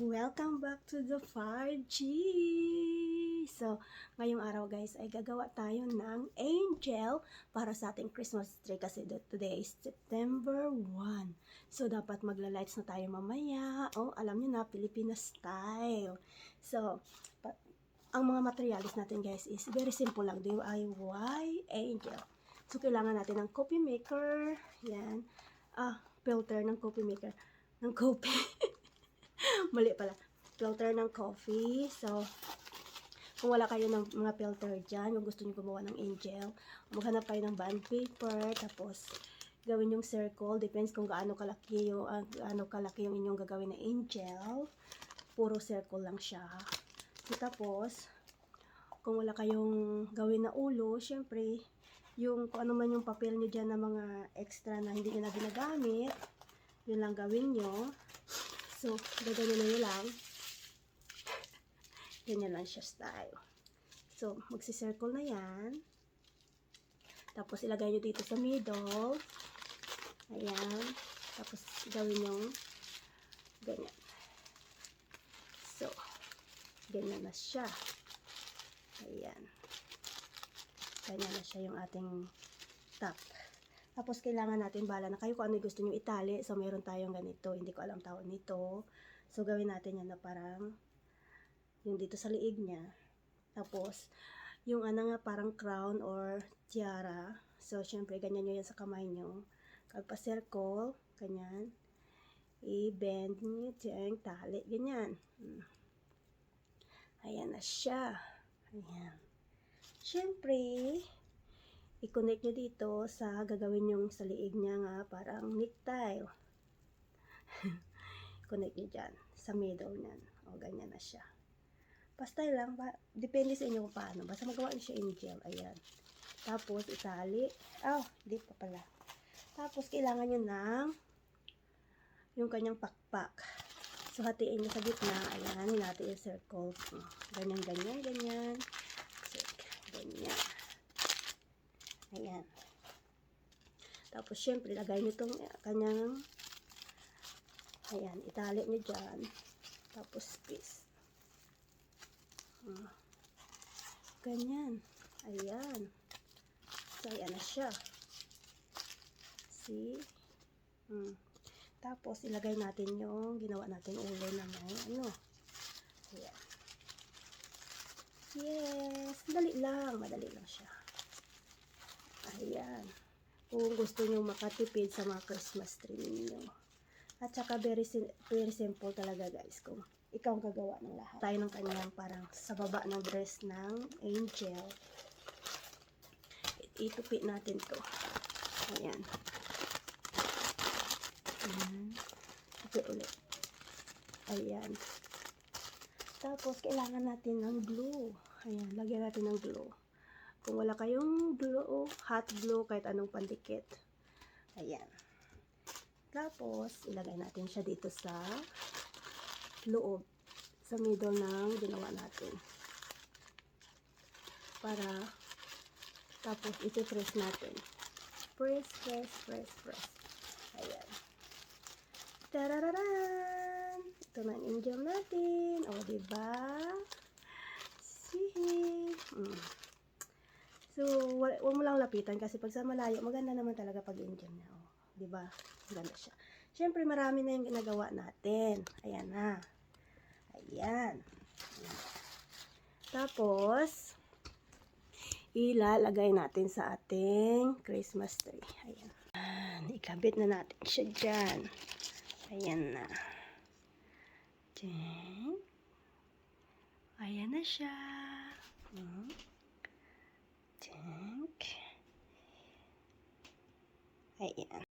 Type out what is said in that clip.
Welcome back to the 5G! So, ngayong araw guys ay gagawa tayo ng angel para sa ating Christmas tree kasi today is September 1. So, dapat magla-lights na tayo mamaya. Oh, alam niyo na, Pilipinas style. So, ang mga materials natin guys is very simple lang. DIY angel. So, kailangan natin ng coffee maker. Yan. Ah, filter ng coffee maker. Ng coffee. Mali pala. Filter ng coffee. So, kung wala kayo ng mga filter dyan, kung gusto nyo gumawa ng angel, maghanap kayo ng bond paper, tapos gawin yung circle. Depends kung gaano kalaki yung, ah, gaano kalaki yung inyong gagawin na angel. Puro circle lang siya. So, tapos, kung wala kayong gawin na ulo, syempre, yung kung ano man yung papel nyo dyan na mga extra na hindi nyo na ginagamit, yun lang gawin nyo. So, gaganyan nyo lang. Ganyan lang siya style. So, magsi-circle na yan. Tapos, ilagay nyo dito sa middle. Ayan. Tapos, gawin yung ganyan. So, ganyan na siya. Ayan. Ganyan na siya yung ating top. Tapos, kailangan natin bala na kayo kung ano gusto nyo itali. So, meron tayong ganito. Hindi ko alam tawag nito. So, gawin natin yan na parang yung dito sa liig niya. Tapos, yung ano nga parang crown or tiara. So, syempre, ganyan nyo yan sa kamay nyo. Kagpa-circle, ganyan. I-bend nyo yung tali, ganyan. Hmm. Ayan na siya. Ayan. Syempre, i-connect nyo dito sa gagawin yung sa liig niya nga parang necktie. connect nyo dyan sa middle niyan. O, ganyan na siya. Basta lang, ba, depende sa inyo kung paano. Basta magawa nyo siya angel. Ayan. Tapos, itali. Oh, di pa pala. Tapos, kailangan nyo ng yung kanyang pakpak. So, hatiin nyo sa gitna. Ayan, natin yung circle. Ganyan, ganyan, ganyan. Check. Ganyan. Ayan. Tapos, syempre, lagay nyo itong kanyang ayan, itali nyo dyan. Tapos, squeeze. Hmm. Ganyan. Ayan. So, ayan na siya. See? Hmm. Tapos, ilagay natin yung ginawa natin ulo na may ano. Ayan. Yes! Madali lang. Madali lang siya. Ayan. Kung gusto nyo makatipid sa mga Christmas tree ninyo. At saka very, very simple talaga guys. Kung ikaw ang gagawa ng lahat. Tayo ng kanyang parang sa baba ng dress ng angel. Itupi natin to. Ayan. Ayan. Tupi ulit. Ayan. Tapos, kailangan natin ng glue. Ayan, lagyan natin ng glue. Kung wala kayong glue, hot glue, kahit anong pandikit. Ayan. Tapos, ilagay natin siya dito sa loob. Sa middle ng ginawa natin. Para, tapos, iti-press natin. Press, press, press, press. Ayan. Tarararan! Ito na ang natin. O, diba? Sihi. Mm. So, wag, mo lang lapitan kasi pag sa malayo, maganda naman talaga pag angel niya. O, diba? Ganda siya. Siyempre, marami na yung ginagawa natin. Ayan na. Ayan. Ayan. Tapos, ilalagay natin sa ating Christmas tree. Ayan. Ayan. Ikabit na natin siya dyan. Ayan na. Dyan. Ayan na siya. Hmm. Dyan. Ayan.